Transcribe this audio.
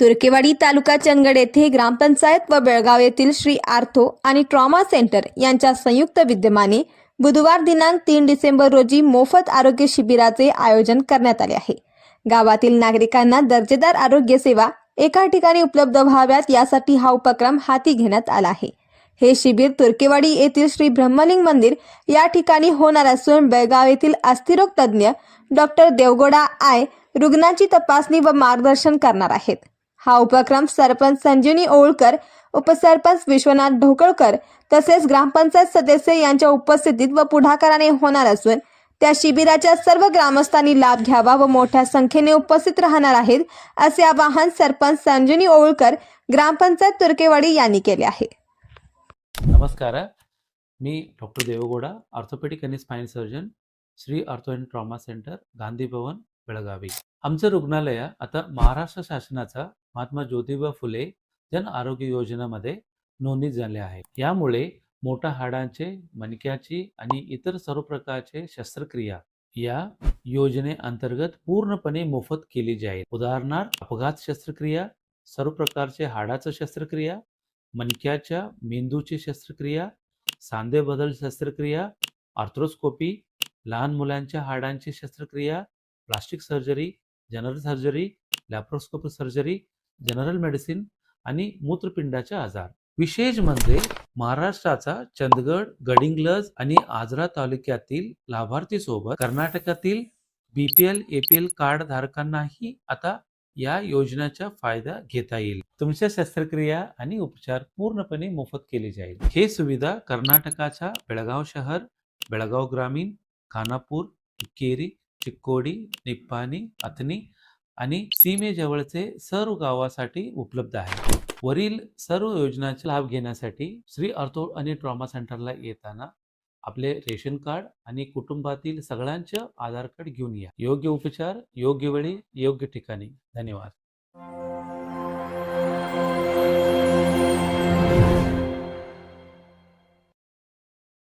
तुर्केवाडी तालुका चंदगड येथे ग्रामपंचायत व बेळगाव येथील श्री आर्थो आणि ट्रॉमा सेंटर यांच्या संयुक्त विद्यमाने बुधवार दिनांक तीन डिसेंबर रोजी मोफत आरोग्य शिबिराचे आयोजन करण्यात आले आहे. गावातील नागरिकांना दर्जेदार आरोग्य सेवा एका ठिकाणी उपलब्ध व्हाव्यात यासाठी हा उपक्रम हाती घेण्यात आला आहे. हे शिबिर तुर्केवाडी येथील श्री ब्रह्मलिंग मंदिर या ठिकाणी होणार असून बेळगाव येथील अस्थिरोग तज्ज्ञ डॉक्टर देवगोडा आय रुग्णाची तपासणी व मार्गदर्शन करणार आहेत. हा उपक्रम सरपंच संजीवनी ओळकर उपसरपंच विश्वनाथ ढोकळकर तसेच ग्रामपंचायत सदस्य यांच्या उपस्थितीत व पुढाकाराने होणार असून त्या शिबिराच्या सर्व ग्रामस्थांनी लाभ घ्यावा व मोठ्या संख्येने उपस्थित राहणार आहेत असे आवाहन सरपंच संजीवनी ओळकर ग्रामपंचायत तुर्केवाडी यांनी केले आहे. नमस्कार मी डॉक्टर देवगोडा ऑर्थोपेडिक आणि spine surgeon Shri ortho and trauma centre Gandhi Bhavan Belagavi. आमचं रुग्णालय आता महाराष्ट्र शासनाचा महात्मा ज्योतिबा फुले जन आरोग्य योजनेमध्ये नोंदणी झाले आहे. यामुळे मोठ्या हाडांचे मणक्याची आणि इतर सर्व प्रकारचे शस्त्रक्रिया या योजनेअंतर्गत पूर्णपणे मोफत केली जाईल. उदाहरणार्थ अपघात शस्त्रक्रिया सर्व प्रकारचे हाडाचं शस्त्रक्रिया मणक्याच्या मेंदूची शस्त्रक्रिया सांधे बदल शस्त्रक्रिया आर्थ्रोस्कोपी लहान मुलांच्या हाडांची शस्त्रक्रिया plastic surgery general surgery laparoscopy surgery general medicine आणि मूत्रपिंडाचे आजार. विशेष म्हणजे महाराष्ट्राचा चंदगड गडिंग्लज आणि आजरा तालुक्यातील लाभार्थी सोबत कर्नाटकातील बीपीएल एपीएल कार्ड धारकांनाही आता या योजनेचा फायदा घेता येईल. तुमच्या शस्त्रक्रिया आणि उपचार पूर्णपणे मोफत केले जाईल. हे सुविधा कर्नाटकाच्या बेळगाव शहर बेळगाव ग्रामीण खानापूर केरी चिक्कोडी निप्पाणी अथनी आणि सीमेजवळचे सर्व गावासाठी उपलब्ध आहे. वरील सर्व योजनांचा लाभ घेण्यासाठी श्री अर्थो आणि ट्रॉमा सेंटरला येताना आपले रेशन कार्ड आणि कुटुंबातील सगळ्यांचं आधार कार्ड घेऊन या. योग्य उपचार योग्य वेळी योग्य ठिकाणी. धन्यवाद.